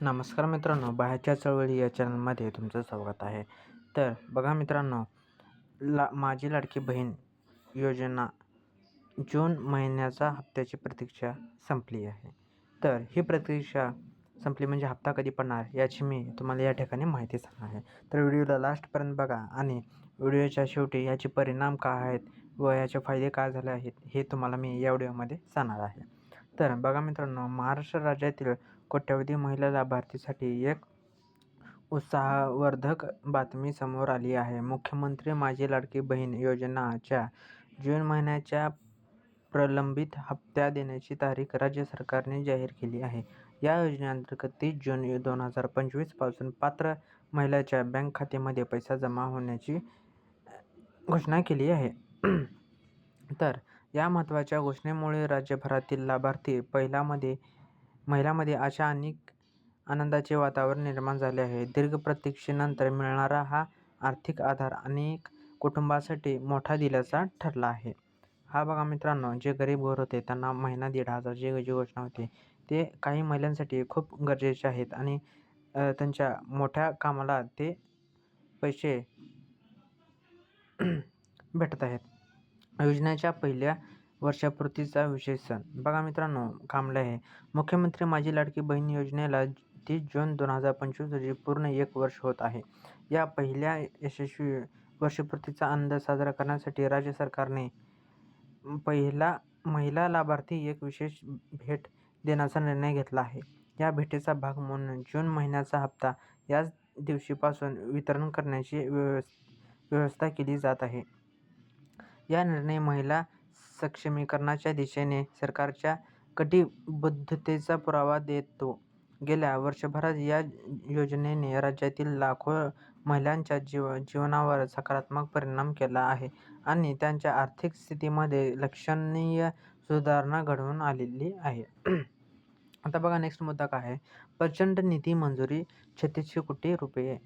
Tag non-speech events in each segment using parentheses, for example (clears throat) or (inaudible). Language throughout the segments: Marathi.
नमस्कार मित्रांनो बाहेरच्या चळवळी या चॅनलमध्ये तुमचं स्वागत आहे. तर बघा मित्रांनो ला माझी लाडकी बहीण योजना जून महिन्याचा हप्त्याची प्रतीक्षा संपली आहे. तर ही प्रतीक्षा संपली म्हणजे हप्ता कधी पडणार याची मी तुम्हाला या ठिकाणी माहिती सांगणार आहे. तर व्हिडिओला लास्टपर्यंत बघा आणि व्हिडिओच्या शेवटी याचे परिणाम काय आहेत व याचे फायदे काय झाले आहेत हे तुम्हाला मी या व्हिडिओमध्ये सांगणार आहे. तर बघा मित्रांनो महाराष्ट्र राज्यातील कोट्यवधी महिला लाभार्थीसाठी एक उत्साहवर्धक बातमी समोर आली आहे. मुख्यमंत्री माझी लाडकी बहीण योजनाच्या जून महिन्याच्या प्रलंबित हप्त्या देण्याची तारीख राज्य सरकारने जाहीर केली आहे. या योजनेअंतर्गत तीस जून दोन हजार पंचवीसपासून पात्र महिलाच्या बँक खात्यामध्ये पैसा जमा होण्याची घोषणा केली आहे. तर या महत्त्वाच्या घोषणेमुळे राज्यभरातील लाभार्थी पहिल्यामध्ये महिलांमध्ये आशा आणि आनंदाचे वातावरण निर्माण झाले आहे. दीर्घ प्रतीक्षेनंतर मिळणारा हा आर्थिक आधार अनेक कुटुंबासाठी मोठा दिलासा ठरला आहे. हा बघा मित्रांनो जे गरीब घर होते त्यांना महिना दीड हजारची जी घोषणा होती. ते काही महिलांसाठी खूप गरजेचे आहेत आणि त्यांच्या मोठ्या कामाला ते पैसे (clears throat) भेटत आहेत. योजनेच्या पहिल्या वर्षापूर्तीचा विशेष सण. बघा मित्रांनो कामले आहे. मुख्यमंत्री माझी लाडकी बहीण योजनेला तीस जून दोन हजार पंचवीस रोजी पूर्ण एक वर्ष होत आहे. या पहिल्या यशस्वी वर्षपूर्तीचा अंदाज साजरा करण्यासाठी राज्य सरकारने पहिला महिला लाभार्थी एक विशेष भेट देण्याचा निर्णय घेतला आहे. या भेटीचा भाग म्हणून जून महिन्याचा हप्ता याच दिवशीपासून वितरण करण्याची व्यवस्था केली जात आहे. या निर्णय महिला सक्षमीकरणाच्या दिशेने सरकारच्या कटिबद्धतेचा पुरावा देतो. गेल्या वर्षभरात या योजनेने राज्यातील लाखो महिलांच्या जीव जीवनावर सकारात्मक परिणाम केला आहे आणि त्यांच्या आर्थिक स्थितीमध्ये लक्षणीय सुधारणा घडवून आलेली आहे. (clears throat) आता बघा नेक्स्ट मुद्दा काय आहे? प्रचंड निधी मंजुरी छत्तीसशे कोटी रुपये.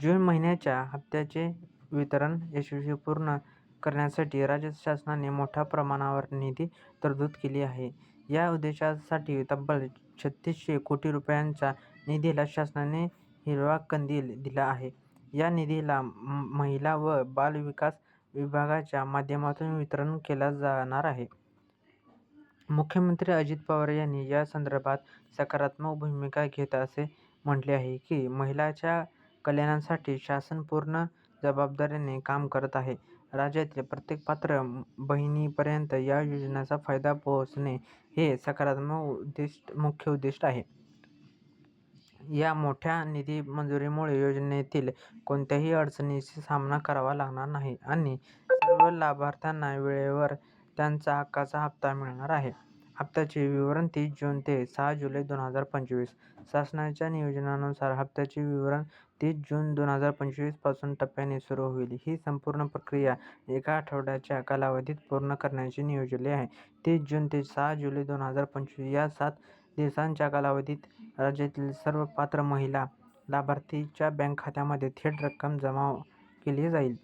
जून महिन्याच्या हप्त्याचे वितरण यशस्वी पूर्ण करण्यासाठी राज्य शासनाने मोठ्या प्रमाणावर निधी तरतूद केली आहे. या उद्देशासाठी तब्बल छत्तीसशे कोटी रुपयांच्या निधीला शासनाने हिरवा कंदील दिला आहे. या निधीला महिला व बालविकास विभागाच्या माध्यमातून वितरण केला जाणार आहे. मुख्यमंत्री अजित पवार यांनी या संदर्भात सकारात्मक भूमिका घेत असे म्हटले आहे की महिलाच्या कल्याणासाठी शासन पूर्ण जबाबदारीने काम करत आहे. राज्यातील प्रत्येक पात्र बहिणीपर्यंत या योजनेचा फायदा पोहोचणे हे सकारात्मक उद्दिष्ट मुख्य उद्दिष्ट आहे. या मोठ्या निधी मंजुरीमुळे योजनेतील कोणत्याही अडचणीशी सामना करावा लागणार नाही आणि सर्व लाभार्थ्यांना वेळेवर त्यांचा हक्काचा हप्ता मिळणार आहे. हप्त्याचे विवरण तीस जून ते सहा जुलै दोन हजार पंचवीस. शासनाच्या नियोजनानुसार हप्त्याचे विवरण तीस जून दोन हजार पंचवीसपासून टप्प्याने सुरू होईल. ही संपूर्ण प्रक्रिया एका आठवड्याच्या कालावधीत पूर्ण करण्याचे नियोजले आहे. तीस जून ते सहा जुलै दोन हजार पंचवीस या सात दिवसांच्या कालावधीत राज्यातील सर्व पात्र महिला लाभार्थीच्या बँक खात्यामध्ये थेट रक्कम जमा केली जाईल.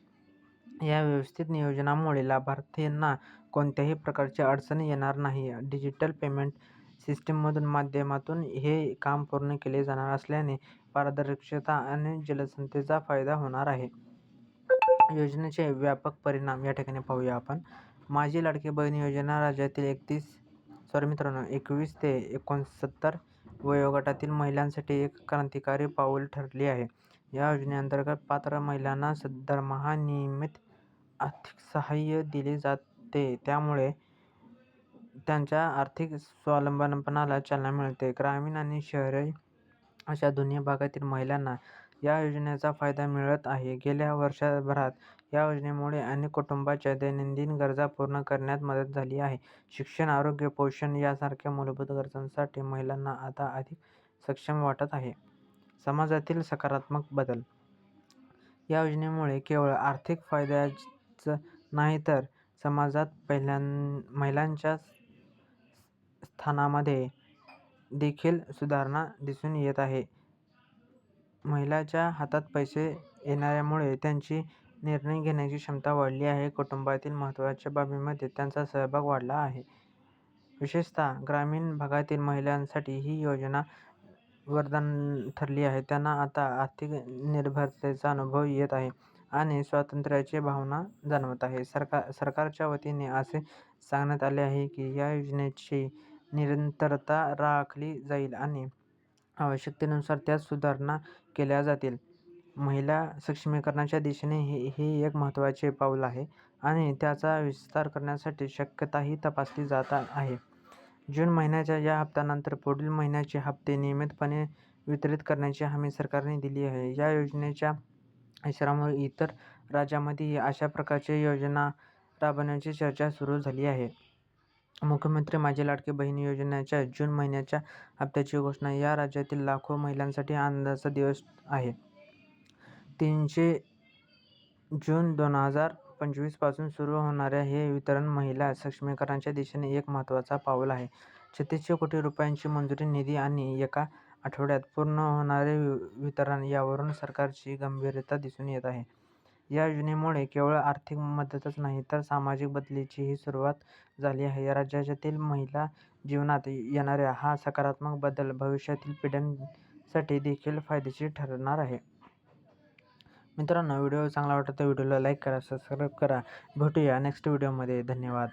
या व्यवस्थित नियोजनामुळे लाभार्थींना कोणत्याही प्रकारची अडचण येणार नाही. डिजिटल पेमेंट सिस्टीममधून माध्यमातून हे काम पूर्ण केले जाणार असल्याने पारदर्शकता आणि जलसंधेचा फायदा होणार आहे. योजनेचे व्यापक परिणाम या ठिकाणी पाहूया आपण. माझी लाडकी बहीण योजना राज्यातील एकतीस सॉरी मित्रांनो एकवीस ते एकोणसत्तर वयोगटातील महिलांसाठी एक क्रांतिकारी पाऊल ठरली आहे. या योजनेअंतर्गत पात्र महिलांना दरमहा नियमित आर्थिक सहाय्य दिले जाते. त्यामुळे त्यांच्या आर्थिक स्वावलंबनाला चालना मिळते. ग्रामीण आणि शहरी अशा दोन्ही भागातील महिलांना या योजनेचा फायदा मिळत आहे. गेल्या वर्षभरात या योजनेमुळे अनेक कुटुंबाच्या दैनंदिन गरजा पूर्ण करण्यात मदत झाली आहे. शिक्षण आरोग्य पोषण यासारख्या मूलभूत गरजांसाठी महिलांना आता अधिक सक्षम वाटत आहे. समाजातील सकारात्मक बदल. या योजनेमुळे केवळ आर्थिक फायद्याच नाही तर समाजात पहिल्यां महिलांच्या स्थानामध्ये देखील सुधारणा दिसून येत आहे. महिलाच्या हातात पैसे येणाऱ्यामुळे त्यांची निर्णय घेण्याची क्षमता वाढली आहे. कुटुंबातील महत्त्वाच्या बाबींमध्ये त्यांचा सहभाग वाढला आहे. विशेषतः ग्रामीण भागातील महिलांसाठी ही योजना वरदान ठरली आहे. त्यांना आता आर्थिक निर्भरतेचा अनुभव येत आहे. आणि स्वातंत्र्याची भावना जाणवत आहे. सरकार सरकारच्या वतीने असे सांगण्यात आले आहे की या योजनेची निरंतरता राखली जाईल आणि आवश्यकतेनुसार त्यात सुधारणा केल्या जातील. महिला सक्षमीकरणाच्या दिशेने हे हे एक महत्त्वाचे पाऊल आहे आणि त्याचा विस्तार करण्यासाठी शक्यताही तपासली जात आहे. जून महिन्याच्या या हप्त्यानंतर पुढील महिन्याचे हप्ते नियमितपणे वितरित करण्याची हमी सरकारने दिली आहे. या योजनेच्या आश्रमावर इतर राज्यांमध्येही अशा प्रकारच्या योजना राबवण्याची चर्चा सुरू झाली आहे. मुख्यमंत्री माझी लाडकी बहीण योजनेच्या जून महिन्याच्या हप्त्याची घोषणा या राज्यातील लाखो महिलांसाठी आनंदाचा दिवस आहे. तीनशे जून दोन हजार पंचवीसपासून सुरू होणाऱ्या हे वितरण महिला सक्षमीकरणाच्या दिशेने एक महत्त्वाचा पाऊल आहे. छत्तीसशे कोटी रुपयांची मंजुरी निधी आणि एका आठवड्यात पूर्ण होणारे वितरण यावरून सरकारची गंभीरता दिसून येत आहे. या योजनेमुळे केवळ आर्थिक मदतच नाही तर सामाजिक बदलीचीही सुरुवात झाली आहे. या राज्यातील महिला जीवनात येणाऱ्या हा सकारात्मक बदल भविष्यातील पिढ्यांसाठी देखील फायदेशीर ठरणार आहे. मित्रांनो व्हिडिओ चांगला वाटला तर व्हिडिओला लाईक करा सबस्क्राईब करा. भेटूया नेक्स्ट व्हिडिओमध्ये. धन्यवाद.